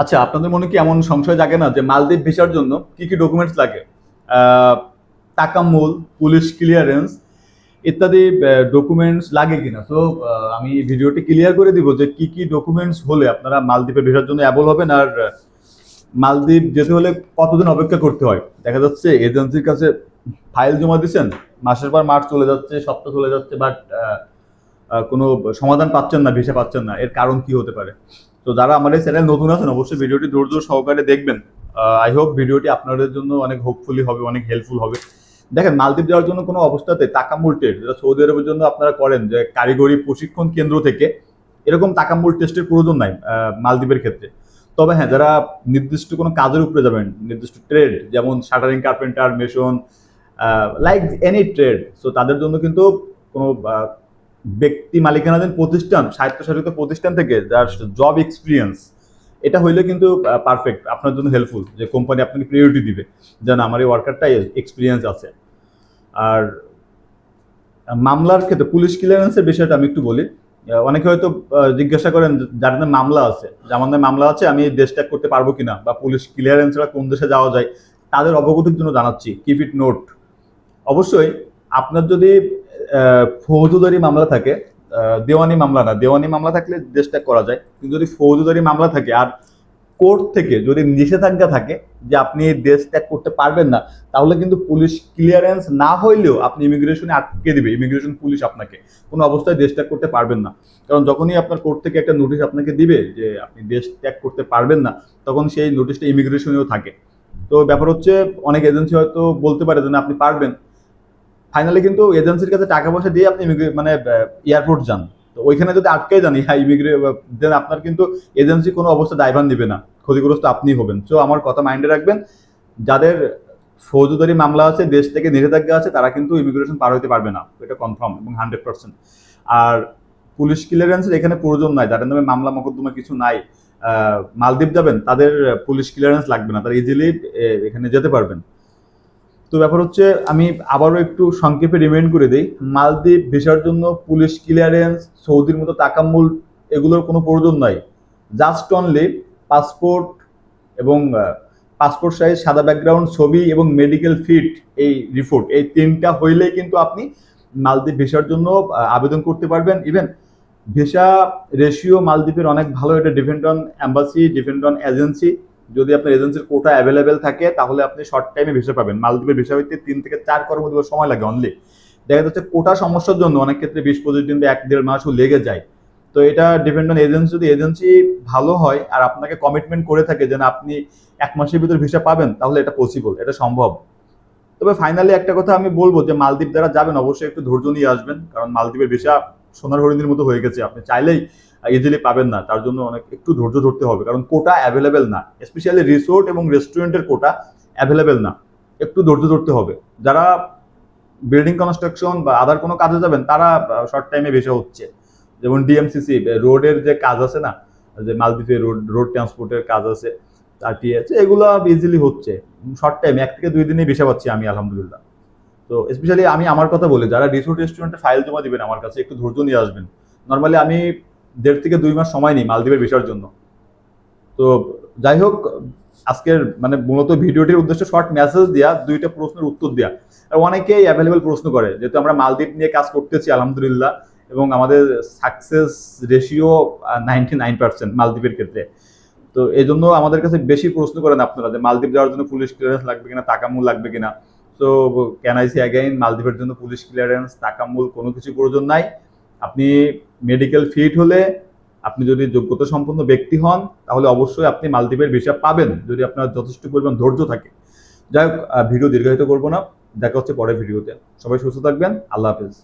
আচ্ছা আপনাদের মনে কি এমন সংশয় জাগে না যে মালদ্বীপ ভিসার জন্য কি কি ডকুমেন্টস লাগে? টাকা মূল, পুলিশ ক্লিয়ারেন্স ইত্যাদি ডকুমেন্টস লাগে কিনা? তো আমি ভিডিওটি ক্লিয়ার করে দিব যে কি কি ডকুমেন্টস হলে আপনারা মালদ্বীপের ভিসার জন্য অ্যাবল হবেন আর মালদ্বীপ যেতে হলে কতদিন অপেক্ষা করতে হয়? দেখা যাচ্ছে এজেন্সির কাছে ফাইল জমা দিচ্ছেন, মাসের পর মাস চলে যাচ্ছে, সপ্তাহ চলে যাচ্ছে বাট কোনো সমাধান পাচ্ছেন না, ভিসা পাচ্ছেন না। এর কারণ কি হতে পারে? তো যারা আমাদের চ্যানেল নতুন আছেন, অবশ্যই ভিডিওটি ধৈর্য সহকারে দেখবেন। আই হোপ ভিডিওটি আপনাদের জন্য অনেক হোপফুলি হবে, অনেক হেল্পফুল হবে। দেখেন, মালদ্বীপ যাওয়ার জন্য কোনো অবস্থাতে টাকামূল টেস্ট যেটা সৌদি আরবের জন্য আপনারা করেন, যে কারিগরি প্রশিক্ষণ কেন্দ্র থেকে, এরকম টাকামূল টেস্টের প্রয়োজন নাই মালদ্বীপের ক্ষেত্রে। তবে হ্যাঁ যারা নির্দিষ্ট কোনো কাজের উপরে যাবেন, নির্দিষ্ট ট্রেড যেমন shuttering carpenter mason like any trade so তাদের জন্য কিন্তু কোনো ব্যক্তি মালিকানাধীন প্রতিষ্ঠান, স্বায়ত্তশাসিত প্রতিষ্ঠান থেকে যার জব এক্সপিরিয়েন্স এটা হইলে কিন্তু পারফেক্ট আপনার জন্য হেল্পফুল যে কোম্পানি আপনাকে প্রিয়োরিটি দিবে যেন আমার এই ওয়ার্কারটা এক্সপিরিয়েন্স আছে। আর মামলার ক্ষেত্রে পুলিশ ক্লিয়ারেন্সের বিষয়টা আমি একটু বলি। অনেকে হয়তো জিজ্ঞাসা করেন যার নামে মামলা আছে, যে আমার নামে মামলা আছে, আমি দেশ ত্যাগ করতে পারব কিনা, বা পুলিশ ক্লিয়ারেন্স ছাড়া কোন দেশে যাওয়া যায়, তাদের অবগতির জন্য জানাচ্ছি কিপ ইট নোট অবশ্যই, আপনার যদি ফৌজদারি মামলা থাকে দেওয়ানি মামলা না। দেওয়ানি মামলা থাকলে দেশ ত্যাগ করা যায়। কিন্তু যদি ফৌজদারি মামলা থাকে, আর কোর্ট থেকে যদি নিষেধাজ্ঞা থাকে যে আপনি দেশ ত্যাগ করতে পারবেন না, তাহলে কিন্তু পুলিশ ক্লিয়ারেন্স না হইলেও আপনি ইমিগ্রেশনে আটকে দিবে। ইমিগ্রেশন পুলিশ আপনাকে। কোনো অবস্থায় দেশ ত্যাগ করতে পারবেন না। কারণ যখনই আপনার কোর্ট থেকে একটা নোটিশ আপনাকে দিবে যে আপনি দেশ ত্যাগ করতে পারবেন না, তখন সেই নোটিশটা ইমিগ্রেশনেও থাকে। তো ব্যাপার হচ্ছে, অনেক এজেন্সি হয়তো বলতে পারে যে না, আপনি পারবেন। ফাইনালি কিন্তু এজেন্সির কাছে টাকা পয়সা দিয়ে আপনি মানে এয়ারপোর্ট যান। তো ওইখানে যদি আটকে যান হ্যাঁ ইমিগ্রে আপনার কিন্তু এজেন্সি কোনো অবস্থা দায়ভার নেবে না। ক্ষতিগ্রস্ত আপনি হবেন। তো আমার কথা মাইন্ডে রাখবেন, যাদের ফৌজদারি মামলা আছে, দেশ থেকে নিষেধাজ্ঞা আছে, তারা কিন্তু ইমিগ্রেশন পার হতে পারবে না। এটা কনফার্ম এবং হান্ড্রেড পার্সেন্ট আর পুলিশ ক্লিয়ারেন্সের এখানে প্রয়োজন নাই। যাদের নামে মামলা, মোকদ্দমা কিছু নাই মালদ্বীপ যাবেন, তাদের পুলিশ ক্লিয়ারেন্স লাগবে না। তারা ইজিলি এখানে যেতে পারবেন। তো ব্যাপার হচ্ছে আমি আবারও একটু সংক্ষেপে রিমাইন্ড করে দিই। মালদ্বীপ ভিসার জন্য পুলিশ ক্লিয়ারেন্স সৌদির মতো টাকামূল এগুলোর কোনো প্রয়োজন নাই। জাস্ট অনলি পাসপোর্ট এবং পাসপোর্ট সাইজ সাদা ব্যাকগ্রাউন্ড ছবি এবং মেডিকেল ফিট এই রিপোর্ট এই তিনটা হইলেই কিন্তু আপনি মালদ্বীপ ভিসার জন্য আবেদন করতে পারবেন। ইভেন ভিসা রেশিও মালদ্বীপের অনেক ভালো, এটা depend on embassy depend on agency যদি আপনার এজেন্সির কোটা অ্যাভেলেবেল থাকে, তাহলে আপনি শর্ট টাইমে ভিসা পাবেন। মালদ্বীপের ভিসা হইতে তিন থেকে চার কর্মদিবস সময় লাগে অনলি দেখা যাচ্ছে কোটা সমস্যার জন্য অনেক ক্ষেত্রে বিশ পঁচিশ দিন বা এক দেড় মাসও লেগে যায়। তো এটা ডিপেন্ড অন এজেন্সি যদি এজেন্সি ভালো হয় আর আপনাকে কমিটমেন্ট করে থাকে যেন আপনি এক মাসের ভিতর ভিসা পাবেন, তাহলে এটা পসিবল এটা সম্ভব। তবে ফাইনালি একটা কথা আমি বলব যে মালদ্বীপ যারা যাবেন, অবশ্যই একটু ধৈর্য নিয়ে আসবেন। কারণ মালদ্বীপের ভিসা সোনার হরিণের মতো হয়ে গেছে। আপনি চাইলেই ইজিলি পাবেন না। তার জন্য অনেক একটু ধৈর্য ধরতে হবে। কারণ কোটা অ্যাভেলেবেল না। স্পেশালি রিসোর্ট এবং রেস্টুরেন্টের কোটা অ্যাভেলেবেল না। একটু ধৈর্য ধরতে হবে। যারা বিল্ডিং কনস্ট্রাকশন বা আদার কোনো কাজে যাবেন, তারা শর্ট টাইমে বেশি হচ্ছে যেমন ডিএমসিসি রোডের যে কাজ আছে না, যে মালদ্বীপে রোড রোড ট্রান্সপোর্টের কাজ আছে আরটি আছে এগুলো ইজিলি হচ্ছে। শর্ট টাইম এক থেকে দুই দিনে বেশি পাচ্ছি আমি, আলহামদুলিল্লাহ। তো স্পেশালি আমি আমার কথা বলি, যারা রিসোর্ট রেস্টুরেন্টে ফাইল জমা দিবেন আমার কাছে, একটু ধৈর্য নিয়ে আসবেন। নর্মালি আমি দেড় থেকে দুই মাস সময় নিই মালদ্বীপের ভিসার জন্য। তো যাই হোক, আজকের মানে মূলত ভিডিওটির উদ্দেশ্য শর্ট মেসেজ দেওয়া দুইটা প্রশ্নের উত্তর দেওয়া আর অনেকেই অ্যাভেলেবেল প্রশ্ন করে, যেহেতু আমরা মালদ্বীপ নিয়ে কাজ করতেছি, আলহামদুলিল্লাহ, এবং আমাদের success ratio ninety nine percent মালদ্বীপের ক্ষেত্রে। তো এই জন্য আমাদের কাছে বেশি প্রশ্ন করেন আপনারা, যে মালদ্বীপ যাওয়ার জন্য পুলিশ ক্লিয়ারেন্স লাগবে কিনা টাকামূল লাগবে কিনা। তো ক্যান আই সি অ্যাগেইন মালদ্বীপের জন্য পুলিশ ক্লিয়ারেন্স টাকামূল কোনো কিছু প্রয়োজন নাই। আপনি মেডিকেল ফিট হলে, আপনি যদি যোগ্যতা সম্পন্ন ব্যক্তি হন, তাহলে অবশ্যই আপনি মালদ্বীপের ভিসা পাবেন, যদি আপনার যথেষ্ট পরিমাণ ধৈর্য থাকে। যাই হোক ভিডিও দীর্ঘায়িত করব না। দেখা হচ্ছে পরের ভিডিওতে সবাই সুস্থ থাকবেন। আল্লাহ হাফেজ।